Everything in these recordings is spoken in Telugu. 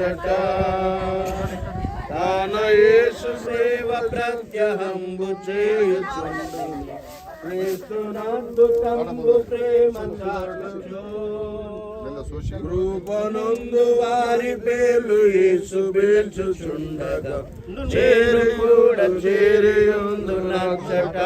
రక్షక యేసు సేవ ప్రత్యహంబు చేయుచుండు క్రీస్తునందు ప్రేమ రూపనందు వారి పేర్లు యేసు పేల్చుచుండగా చేరు కూడా చేరి ఉందు రక్షక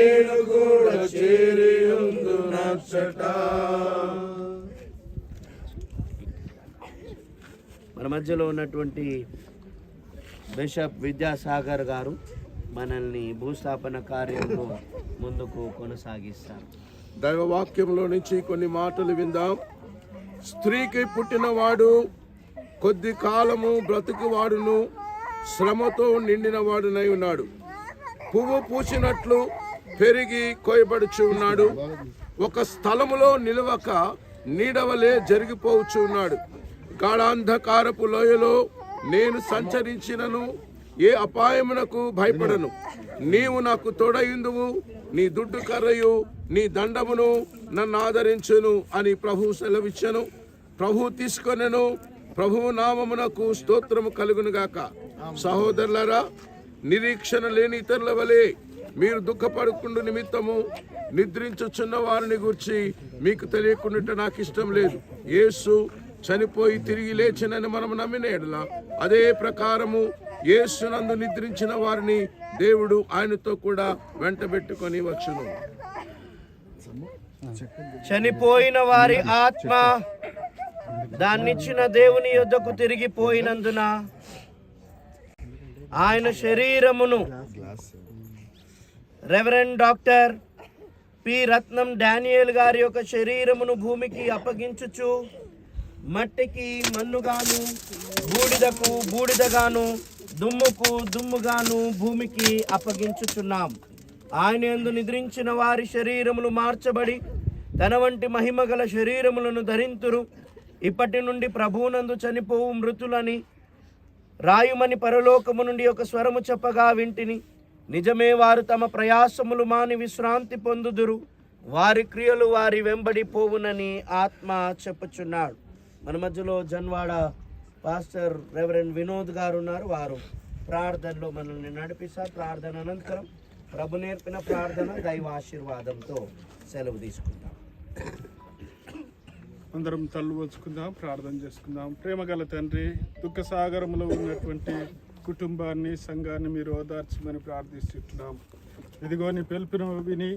నేను కూడా చేరియుందు నచ్చట. మన మధ్యలో ఉన్నటువంటి బిషప్ విద్యాసాగర్ గారు మనల్ని భూస్థాపన కార్యంలో ముందుకు కొనసాగిస్తారు. దైవ వాక్యంలో నుంచి కొన్ని మాటలు విందాం. స్త్రీకి పుట్టినవాడు కొద్ది కాలము బ్రతుకువాడును శ్రమతో నిండిన వాడునై ఉన్నాడు. పువ్వు పూసినట్లు పెరిగి కోయబడుచు ఉన్నాడు. ఒక స్థలములో నిలవక నీడవలే జరిగిపోవచ్చు ఉన్నాడు. గాఢాంధకారపు లోయలో నేను సంచరించినను ఏ అపాయమునకు భయపడను. నీవు నాకు తోడయిందువు నీ దుడ్డు కర్రయు నీ దండమును నన్ను ఆదరించును అని ప్రభు సెలవిచ్చను. ప్రభు తీసుకొనెను ప్రభువు నామమునకు స్తోత్రము కలుగునుగాక. గాక నిరీక్షణ లేని ఇతరుల వలె మీరు దుఃఖపడుకుండు నిమిత్తము నిద్రించుచున్న వారిని గురించి మీకు తెలియకుండా నాకు ఇష్టం లేదు. యేసు చనిపోయి తిరిగి లేచినని మనం నమ్మిన ఎడల అదే ప్రకారము యేసునందు నిద్రించిన వారిని దేవుడు ఆయనతో కూడా వెంటబెట్టుకొని వచ్చును. చనిపోయిన వారి ఆత్మ దాన్నిచ్చిన దేవుని యొద్దకు తిరిగిపోయినందున ఆయన శరీరమును reverend doctor P Ratnam Daniel గారి యొక్క శరీరమును భూమికి అప్పగించుచు మట్టికి మన్నుగాను బూడిదకు బూడిదగాను దుమ్ముకు దుమ్ముగాను భూమికి అప్పగించుచున్నాం. ఆయన ఎందు నిద్రించిన వారి శరీరములు మార్చబడి తన వంటి మహిమగల శరీరములను ధరింతురు. ఇప్పటి నుండి ప్రభువునందు చనిపోవు మృతులని రాయుమని పరలోకము నుండి ఒక స్వరము చెప్పగా వింటిని. నిజమే వారు తమ ప్రయాసములు మాని విశ్రాంతి పొందుదురు. వారి క్రియలు వారి వెంబడి పోవునని ఆత్మ చెప్పుచున్నాడు. మన మధ్యలో జన్వాడ పాస్టర్ రెవరెండ్ వినోద్ గారు ఉన్నారు. వారు ప్రార్థనలో మనల్ని నడిపిస్తారు. ప్రార్థన అనంతరం ప్రభు నేర్పిన ప్రార్థన దైవ ఆశీర్వాదంతో సెలవు తీసుకుంటాం అందరం తల్లు వచ్చుకుందాం ప్రార్థన చేసుకుందాం. ప్రేమగల తండ్రి దుఃఖ సాగరంలో ఉన్నటువంటి కుటుంబాన్ని సంఘాన్ని మీరు ఓదార్చమని ప్రార్థిస్తున్నాం. ఇదిగో నీ పిలుపును విని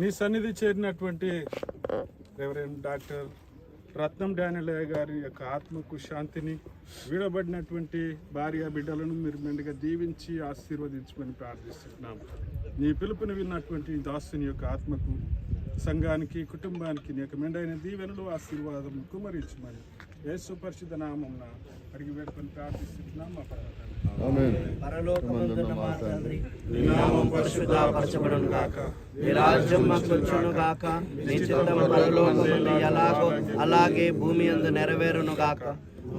నీ సన్నిధి చేరినటువంటి రెవరెండ్ డాక్టర్ రత్నం డానిలయ్య గారి యొక్క ఆత్మకు శాంతిని వీడబడినటువంటి భార్య బిడ్డలను మీరు మెండుగా దీవించి ఆశీర్వదించమని ప్రార్థిస్తున్నాం. నీ పిలుపుని విన్నటువంటి దాసుని యొక్క ఆత్మకు సంఘానికి కుటుంబానికి నీ యొక్క మెండైన దీవెనలు ఆశీర్వాదం కుమరించమని యేసు పరిశుద్ధ నామం అడిగి వేడుకొని ప్రార్థిస్తున్నాం మా పరమ పరలోకమందున్న మా తండ్రి. నీ నామం పరిశుద్ధపరచబడును గాక. నీ రాజ్యం వచ్చును గాక. నీ చిత్తం పరలోకమందు ఎలాగో అలాగే భూమి అందు నెరవేరును గాక.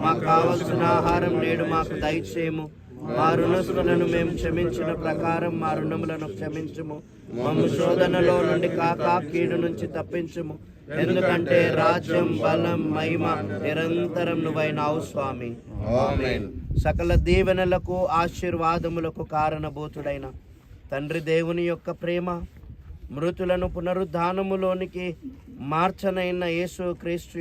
మాకు కావలసిన ఆహారం నేడు మాకు దయచేయము. మా రుణస్తులను మేము క్షమించిన ప్రకారం మా రుణములను క్షమించుము. మమ్ము శోధనలో నుండి కాక కీడు నుంచి తప్పించుము. ఎందుకంటే రాజ్యం బలం మహిమ నిరంతరం నువ్వైనావు స్వామి. సకల దీవెనలకు ఆశీర్వాదములకు కారణభూతుడైన తండ్రి దేవుని యొక్క ప్రేమ మృతులను పునరుద్ధానములోనికి మార్చనైన యేసు క్రీస్తు